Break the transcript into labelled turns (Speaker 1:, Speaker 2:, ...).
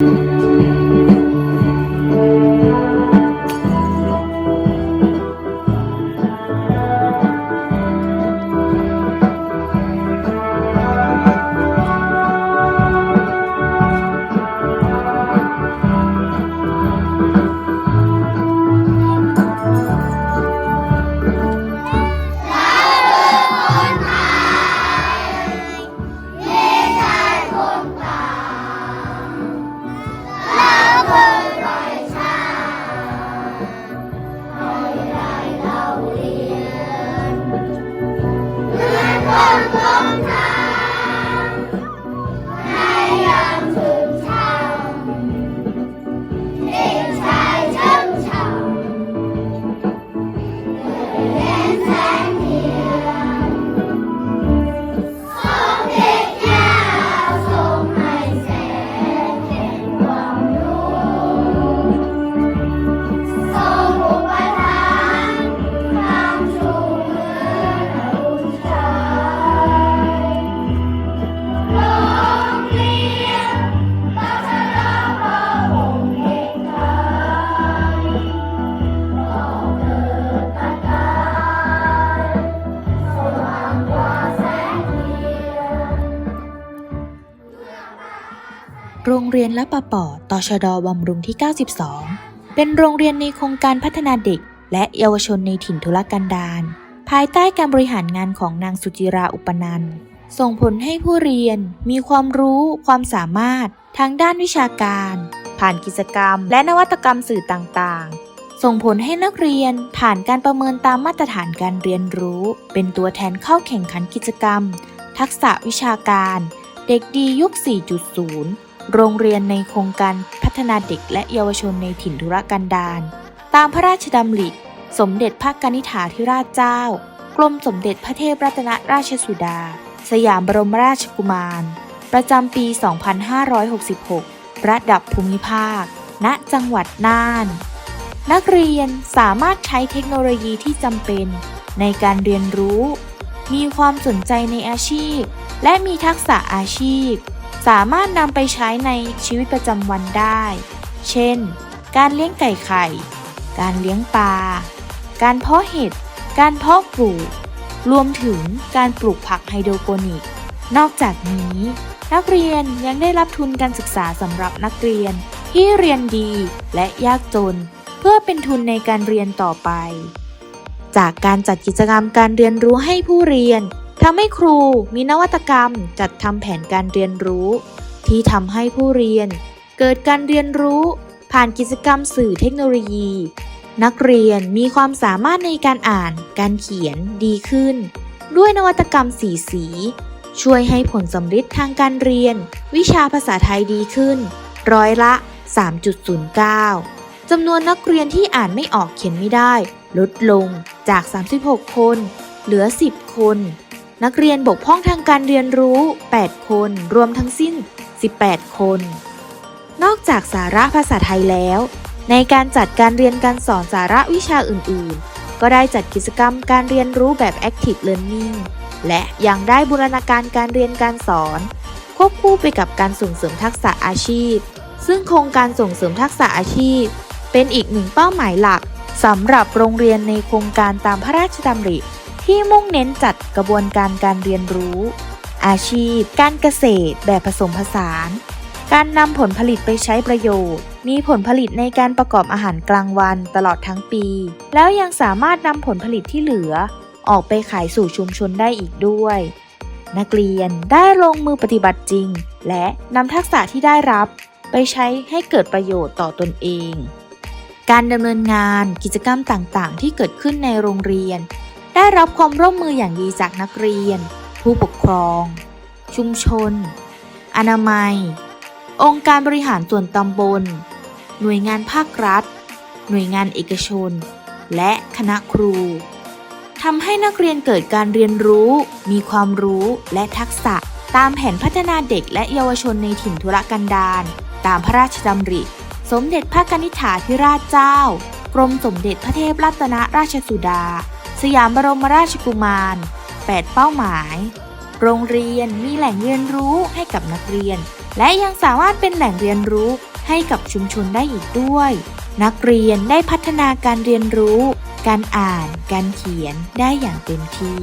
Speaker 1: Música โรงเรียนละปะปอตชดบำรุงที่ 92 เป็นโรงเรียนในโครงการพัฒนาเด็ก และเยาวชนในถิ่นทุรกันดารภายใต้การบริหารงานของนางสุจิราอุปนันส่งผลให้ผู้เรียนมีความรู้ความสามารถทางด้านวิชาการ ผ่านกิจกรรม และนวัตกรรมสื่อต่างๆ ส่งผลให้นักเรียนผ่านการประเมินตามมาตรฐานการเรียนรู้ เป็นตัวแทนเข้าแข่งขันกิจกรรม ทักษะวิชาการ เด็กดียุค 4.0 โรงเรียนในโครงการพัฒนาเด็กและเยาวชนในถิ่นธุรกันดารตามพระราชดำริ สมเด็จพระกนิษฐาธิราชเจ้า กรมสมเด็จพระเทพรัตนราชสุดา สยามบรมราชกุมาร ประจำปี 2566 ระดับภูมิภาค ณ จังหวัดน่าน นักเรียนสามารถใช้เทคโนโลยีที่จำเป็นในการเรียนรู้ มีความสนใจในอาชีพ และมีทักษะอาชีพ สามารถนำไปใช้ในชีวิตประจำวันได้ เช่น การเลี้ยงไก่ไข่ การเลี้ยงปลา การเพาะเห็ด การเพาะปลูก รวมถึงการปลูกผักไฮโดรโปนิก นอกจากนี้ นักเรียนยังได้รับทุนการศึกษาสำหรับนักเรียนที่เรียนดีและยากจน เพื่อเป็นทุนในการเรียนต่อไป จากการจัดกิจกรรมการเรียนรู้ให้ผู้เรียนำให้ครูมีนวัตกรรมจัดทำแผนการเรียนรู้ ที่ทำให้ผู้เรียน เกิดการเรียนรู้ ผ่านกิจกรรมสื่อเทคโนโลยี นักเรียนมีความสามารถในการอ่าน การเขียนดีขึ้น ด้วยนวัตกรรมสีสี ช่วยให้ผลสำฤทธิ์ทางการเรียน วิชาภาษาไทยดีขึ้น ร้อยละ 3.09จำนวนนักเรียนที่อ่านไม่ออกเขียนไม่ได้ ลดลงจาก 36 คน เหลือ 10 คน นักเรียนบกพร่องทางการเรียนรู้ 8 คน รวมทั้งสิ้น 18 คน นอกจากสาระภาษาไทยแล้ว ในการจัดการเรียนการสอนสาระวิชาอื่น ๆ ก็ได้จัดกิจกรรมการเรียนรู้แบบ Active Learning และยังได้บูรณาการการเรียนการสอน ควบคู่ไปกับการส่งเสริมทักษะอาชีพ ซึ่งโครงการส่งเสริมทักษะอาชีพ เป็นอีกหนึ่งเป้าหมายหลักสำหรับโรงเรียนในโครงการตามพระราชดำริ ที่มุ่งเน้นจัดกระบวนการการเรียนรู้ อาชีพ การเกษตรแบบผสมผสาน การนำผลผลิตไปใช้ประโยชน์ มีผลผลิตในการประกอบอาหารกลางวันตลอดทั้งปี แล้วยังสามารถนำผลผลิตที่เหลือ ออกไปขายสู่ชุมชนได้อีกด้วย นักเรียนได้ลงมือปฏิบัติจริง และนำทักษะที่ได้รับ ไปใช้ให้เกิดประโยชน์ต่อตนเองการดำเนินงานกิจกรรมต่างๆ ที่เกิดขึ้นในโรงเรียน ได้รับความร่วมมืออย่างดีจากนักเรียน ผู้ปกครอง ชุมชน อนามัย องค์การบริหารส่วนตำบล หน่วยงานภาครัฐ หน่วยงานเอกชน และคณะครูทำให้นักเรียนเกิดการเรียนรู้ มีความรู้และทักษะตามแผนพัฒนาเด็กและเยาวชนในถิ่นทุรกันดารตามพระราชดำริ สมเด็จพระกนิษฐาธิราชเจ้า กรมสมเด็จพระเทพรัตนราชสุดา สยามบรมราชกุมาร 8 เป้าหมาย โรงเรียนมีแหล่งเรียนรู้ให้กับนักเรียน และยังสามารถเป็นแหล่งเรียนรู้ให้กับชุมชนได้อีกด้วย นักเรียนได้พัฒนาการเรียนรู้ การอ่าน การเขียนได้อย่างเต็มที่